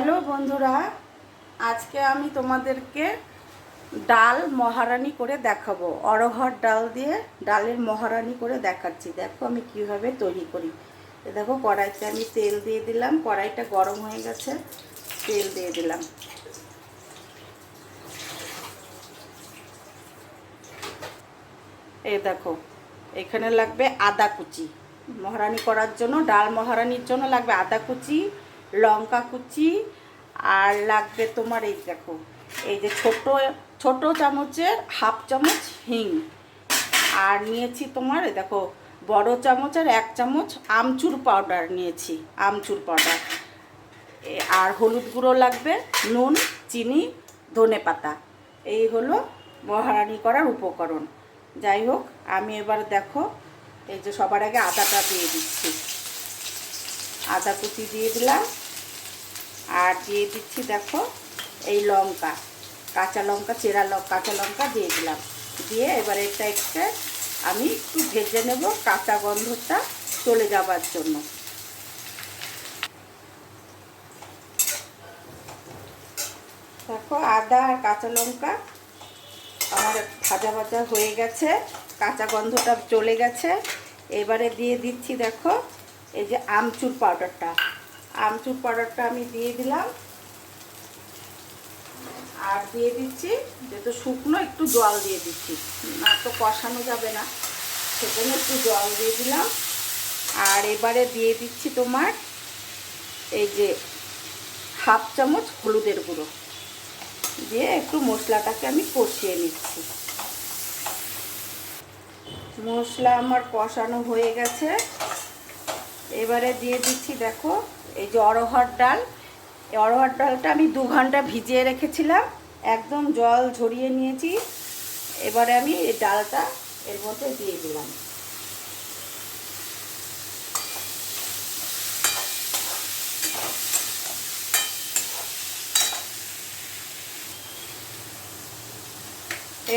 Hello বন্ধুরা, আজকে আমি তোমাদেরকে ডাল মহারানি করে দেখাবো। অরহর ডাল দিয়ে ডালের মহারানি করে দেখাচ্ছি। দেখো আমি কীভাবে তৈরি করি। দেখো, কড়াইতে আমি তেল দিয়ে দিলাম। কড়াইটা গরম হয়ে গেছে, তেল দিয়ে দিলাম। এই দেখো, এখানে লাগবে আদা কুচি। মহারানি করার জন্য, ডাল মহারানির জন্য লাগবে আদা কুচি লঙ্কা কুচি আর লাগবে তোমার এই দেখো, এই যে ছোট ছোট চামচের হাফ চামচ হিং। আর নিয়েছি তোমার দেখো, বড় চামচ আর এক চামচ আমচুর পাউডার নিয়েছি, আমচুর পাউডার। আর হলুদ গুঁড়ো লাগবে, নুন, চিনি, ধনে পাতা। এই হলো মহারানি করার উপকরণ। যাই হোক, আমি এবার দেখো, এই যে সবার আগে আদাটা দিয়ে দিচ্ছি। আদা কুচি দিয়ে দিলাম। আর দিয়ে দিচ্ছি দেখো এই লঙ্কা, কাঁচা লঙ্কা, চেরা লঙ্কা কাঁচা লঙ্কা দিয়ে দিলাম। দিয়ে এবার এটা একটা আমি একটু ভেজে নেব, কাঁচা গন্ধটা চলে যাবার জন্য। দেখো আদা আর কাঁচা লঙ্কা আমার ভাজা ভাজা হয়ে গেছে, কাঁচা গন্ধটা চলে গেছে। এবারে দিয়ে দিচ্ছি দেখো এই যে আমচুর পাউডারটা। আমচুর পাউডারটা আমি দিয়ে দিলাম। আর দিয়ে দিচ্ছি যেহেতু শুকনো, একটু জল দিয়ে দিচ্ছি। না তো কষানো যাবে না। সেজন্য একটু জল দিয়ে দিলাম। আর এবারে দিয়ে দিচ্ছি তোমার এই যে হাফ চামচ হলুদের গুঁড়ো। দিয়ে একটু মশলাটাকে আমি কষিয়ে নিচ্ছি। মশলা আমার কষানো হয়ে গেছে। এবারে দিয়ে দিচ্ছি দেখো এই যে অরহর ডাল, এই অরহর ডালটা আমি দু ঘণ্টা ভিজিয়ে রেখেছিলাম, একদম জল ঝরিয়ে নিয়েছি। এবারে আমি এই ডালটা এর মধ্যে দিয়ে দিলাম।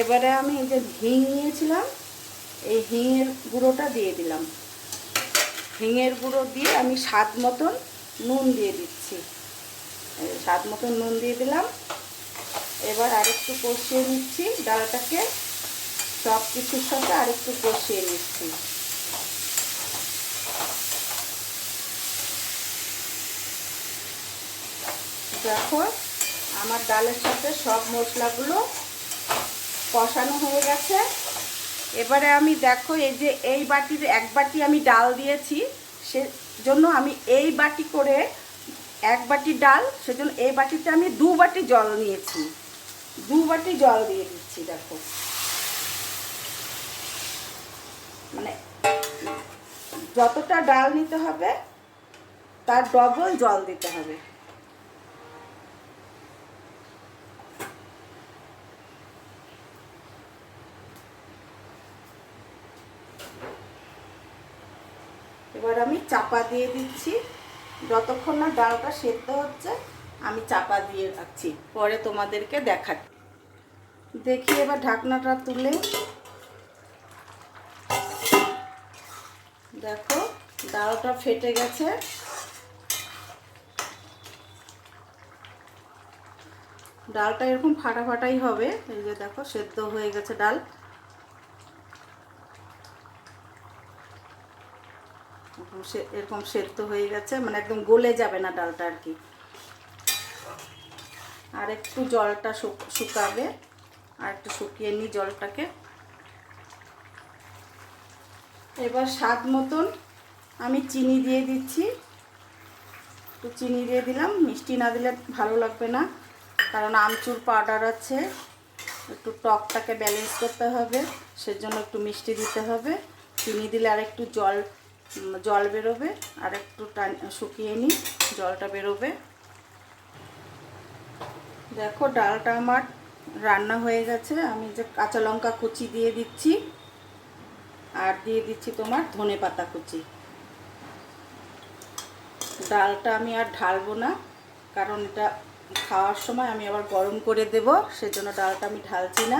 এবারে আমি এই যে হিং নিয়েছিলাম, এই হিঙের গুঁড়োটা দিয়ে দিলাম। হিঙের গুঁড়ো দিয়ে আমি স্বাদ মতন নুন দিয়ে দিচ্ছি। স্বাদ মতন নুন দিয়ে দিলাম। এবার আরেকটু কষিয়ে নিচ্ছি ডালটাকে। সব কিছুর সাথে আরেকটু কষিয়ে নিচ্ছি। দেখো, আমার ডালের সাথে সব মশলাগুলো কষানো হয়ে গেছে। এবারে আমি দেখো, এই যে এই বাটির এক বাটি আমি ডাল দিয়েছি, সে জন্য আমি এই বাটি করে এক বাটি ডাল, সেজন্য এই বাটিতে আমি দু বাটি জল নিয়েছি। দু বাটি জল দিয়ে দিচ্ছি, দেখো। মানে যতটা ডাল নিতে হবে, তার ডবল জল দিতে হবে। এবার আমি চাপা দিয়ে দিচ্ছি। যতক্ষণ না ডালটা সেদ্ধ হচ্ছে, আমি চাপা দিয়ে রাখছি পরে তোমাদেরকে দেখাচ্ছি দেখি এবার ঢাকনাটা তুলে। দেখো, ডালটা ফেটে গেছে। ডালটা এরকম ফাটা ফাটাই হবে। এই যে দেখো, সেদ্ধ হয়ে গেছে ডাল। এরকম সেদ্ধ হয়ে গেছে মানে একদম গলে যাবে না ডালটা আর কি। আর একটু জলটা শুক- শুকাবে, আর একটু শুকিয়ে নিই জলটাকে। এবার স্বাদ মতন আমি চিনি দিয়ে দিচ্ছি। একটু চিনি দিয়ে দিলাম, মিষ্টি না দিলে ভালো লাগবে না, কারণ আমচুর পাউডার আছে। একটু টকটাকে ব্যালেন্স করতে হবে, সেজন্য একটু মিষ্টি দিতে হবে। চিনি দিলে আর একটু জল জল বেরোবে, আর একটু টান শুকিয়ে নিই, জলটা বেরোবে। দেখো, ডালটা আমার রান্না হয়ে গেছে। আমি যে কাঁচা লঙ্কা কুচি দিয়ে দিচ্ছি, আর দিয়ে দিচ্ছি তোমার ধনে পাতা কুচি। ডালটা আমি আর ঢালবো না, কারণ এটা খাওয়ার সময় আমি আবার গরম করে দেব, সেজন্য ডালটা আমি ঢালছি না।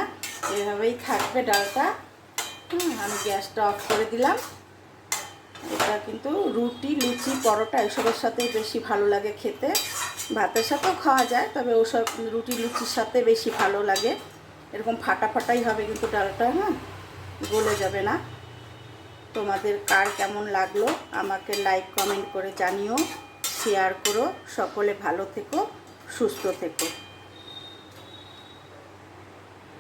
এভাবেই থাকবে ডালটা। আমি গ্যাসটা অফ করে দিলাম। এটা কিন্তু রুটি, লুচি, পরোটা এসবের সাথেই বেশি ভালো লাগে খেতে। ভাতের সাথেও খাওয়া যায়, তবে ওসব রুটি, লুচির সাথে বেশি ভালো লাগে। এরকম ফাটা ফাটাই হবে কিন্তু ডালটা হ্যাঁ? গলে যাবে না। তোমাদের কার কেমন লাগল আমাকে লাইক, কমেন্ট করে জানিও। শেয়ার করো। সকলে ভালো থেকো, সুস্থ থেকো।